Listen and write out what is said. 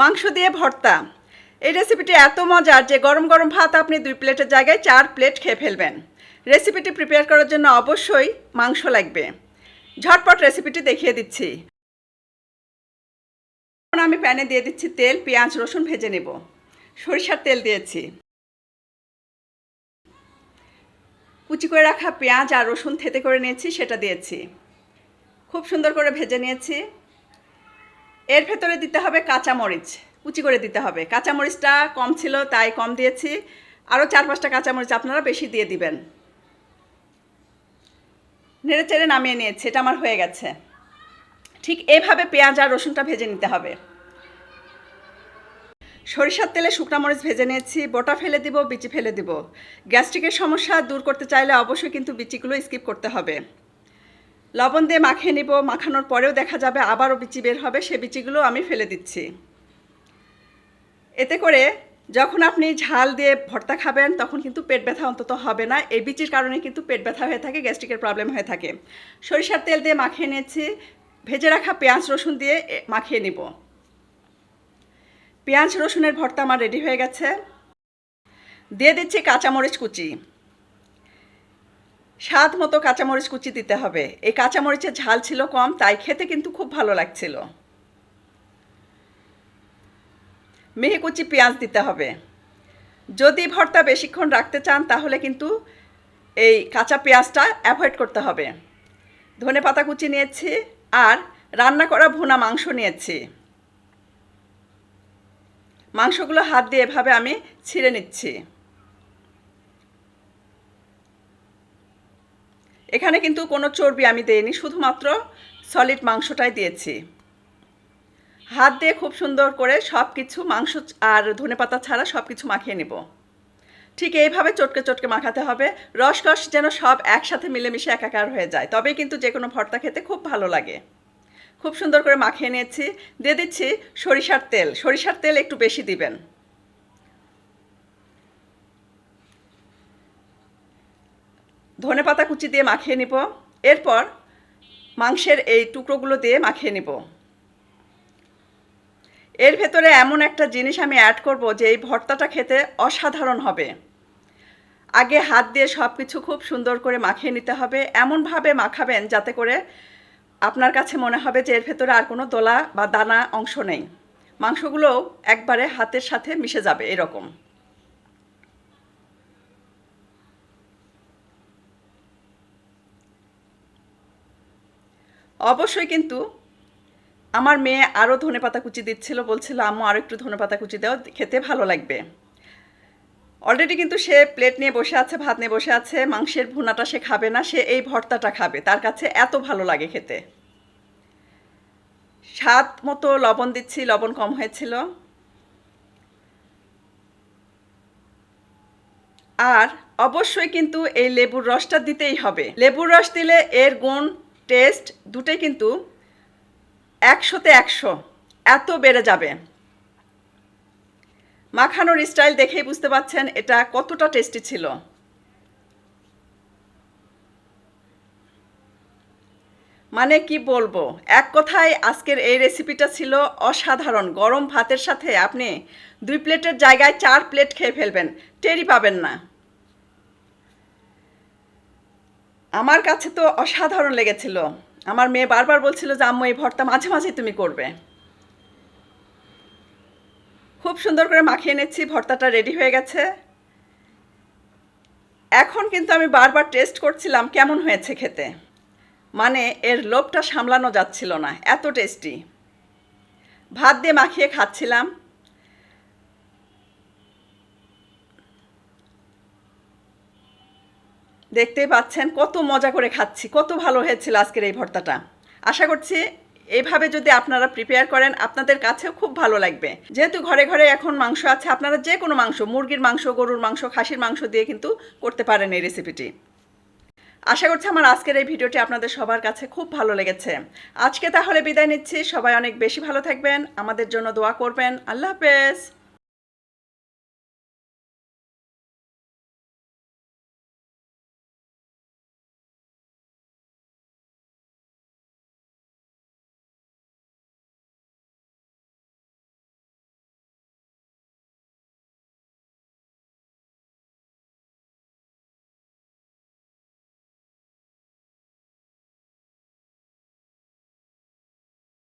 মাংস দিয়ে ভর্তা। এই রেসিপিটি এত মজার যে গরম গরম ভাত আপনি দুই প্লেটের জায়গায় চার প্লেট খেয়ে ফেলবেন। রেসিপিটি প্রিপেয়ার করার জন্য অবশ্যই মাংস লাগবে। ঝটপট রেসিপিটি দেখিয়ে দিচ্ছি। আমি প্যানে দিয়ে দিচ্ছি তেল, পেঁয়াজ, রসুন ভেজে নেব। সরিষার তেল দিয়েছি। কুচি করে রাখা পেঁয়াজ আর রসুন থেতে করে নিয়েছি, সেটা দিয়েছি। খুব সুন্দর করে ভেজে নিয়েছি। এর ভেতরে দিতে হবে কাঁচামরিচ। কুচি করে দিতে হবে। কাঁচামরিচটা কম ছিল, তাই কম দিয়েছি। আরও চার পাঁচটা কাঁচামরিচ আপনারা বেশি দিয়ে দিবেন। নেড়ে চেড়ে নামিয়ে নিয়েছি, এটা আমার হয়ে গেছে। ঠিক এভাবে পেঁয়াজ আর রসুনটা ভেজে নিতে হবে। সরিষার তেলে শুকনা মরিচ ভেজে নিয়েছি, বোটা ফেলে দিব, বিচি ফেলে দিব। গ্যাস্ট্রিকের সমস্যা দূর করতে চাইলে অবশ্যই কিন্তু বিচিগুলো স্কিপ করতে হবে। লবণ দিয়ে মাখিয়ে নিব, মাখানোর পরেও দেখা যাবে আবারও বিচি বের হবে, সে বিচিগুলো আমি ফেলে দিচ্ছি। এতে করে যখন আপনি ঝাল দিয়ে ভর্তা খাবেন, তখন কিন্তু পেট ব্যথা অন্তত হবে না। এই বিচির কারণে কিন্তু পেট ব্যথা হয়ে থাকে, গ্যাস্ট্রিকের প্রবলেম হয়ে থাকে। সরিষার তেল দিয়ে মাখিয়ে নিয়েছি, ভেজে রাখা পেঁয়াজ রসুন দিয়ে মাখিয়ে নিব। পেঁয়াজ রসুনের ভর্তা আমার রেডি হয়ে গেছে। দিয়ে দিচ্ছি কাঁচামরিচ কুচি। স্বাদ মতো কাঁচামরিচ কুচি দিতে হবে। এই কাঁচামরিচের ঝাল ছিল কম, তাই খেতে কিন্তু খুব ভালো লাগছিল। মেহে কুচি পেঁয়াজ দিতে হবে। যদি ভর্তা বেশিক্ষণ রাখতে চান, তাহলে কিন্তু এই কাঁচা পেঁয়াজটা অ্যাভয়েড করতে হবে। ধনে পাতা কুচি নিয়েছি আর রান্না করা ভুনা মাংস নিয়েছি। মাংসগুলো হাত দিয়ে এভাবে আমি ছিঁড়ে নিচ্ছি। এখানে কিন্তু কোনো চর্বি আমি দেইনি, শুধুমাত্র সলিড মাংসটাই দিয়েছি। হাত দিয়ে খুব সুন্দর করে সব কিছু মাংস আর ধনেপাতা ছাড়া সব কিছু মাখিয়ে নেব। ঠিক এইভাবে চটকে চটকে মাখাতে হবে, রস রস যেন সব একসাথে মিলেমিশে একাকার হয়ে যায়, তবেই কিন্তু যে কোনো ভর্তা খেতে খুব ভালো লাগে। খুব সুন্দর করে মাখিয়ে নিয়েছি, দিয়ে দিচ্ছি সরিষার তেল সরিষার তেল একটু বেশি দিবেন। ধনে পাতা কুচি দিয়ে মাখিয়ে নিব। এরপর মাংসের এই টুকরোগুলো দিয়ে মাখিয়ে নিব। এর ভেতরে এমন একটা জিনিস আমি অ্যাড করব যে এই ভর্তাটা খেতে অসাধারণ হবে। আগে হাত দিয়ে সব কিছু খুব সুন্দর করে মাখিয়ে নিতে হবে। এমনভাবে মাখাবেন যাতে করে আপনার কাছে মনে হবে যে এর ভেতরে আর কোনো দোলা বা দানা অংশ নেই। মাংসগুলোও একবারে হাতের সাথে মিশে যাবে এরকম। অবশ্যই কিন্তু আমার মেয়ে আরও ধনে পাতা কুচি দিচ্ছিল, বলছিল, আম্মু আরও একটু ধনে পাতা কুচি দাও, খেতে ভালো লাগবে। অলরেডি কিন্তু সে প্লেট নিয়ে বসে আছে, ভাত নিয়ে বসে আছে, মাংসের ভুনাটা সে খাবে না, সে এই ভর্তাটা খাবে, তার কাছে এত ভালো লাগে খেতে। স্বাদ মতো লবণ দিচ্ছি, লবণ কম হয়েছিল। আর অবশ্যই কিন্তু এই লেবুর রসটা দিতেই হবে। লেবুর রস দিলে এর গুণ টেস্ট দুটোই কিন্তু একশোতে একশো, এত বেড়ে যাবে। মাখানোর স্টাইল দেখেই বুঝতে পাচ্ছেন এটা কতটা টেস্টি ছিল। মানে কি বলব, এক কথায় আজকের এই রেসিপিটা ছিল অসাধারণ। গরম ভাতের সাথে আপনি দুই প্লেটের জায়গায় চার প্লেট খেয়ে ফেলবেন টেরি পাবেন না। আমার কাছে তো অসাধারণ লেগেছিল। আমার মেয়ে বারবার বলছিল যে, আম্মু, এই ভর্তা মাঝে মাঝে তুমি করবে। খুব সুন্দর করে মাখিয়ে নিচ্ছি, ভর্তাটা রেডি হয়ে গেছে। এখন কিন্তু আমি বারবার টেস্ট করছিলাম কেমন হয়েছে খেতে। মানে এর লোভটা সামলানো যাচ্ছিল না, এত টেস্টি ভাত দিয়ে মাখিয়ে খাচ্ছিলাম। দেখতেই পাচ্ছেন কত মজা করে খাচ্ছি, কত ভালো হয়েছিল আজকের এই ভর্তাটা। আশা করছি এভাবে যদি আপনারা প্রিপেয়ার করেন, আপনাদের কাছেও খুব ভালো লাগবে। যেহেতু ঘরে ঘরে এখন মাংস আছে, আপনারা যে কোনো মাংস, মুরগির মাংস, গরুর মাংস, খাসির মাংস দিয়ে কিন্তু করতে পারেন এই রেসিপিটি আশা করছি আমার আজকের এই ভিডিওটি আপনাদের সবার কাছে খুব ভালো লেগেছে। আজকে তাহলে বিদায় নিচ্ছি, সবাই অনেক বেশি ভালো থাকবেন, আমাদের জন্য দোয়া করবেন, আল্লাহ হাফেজ।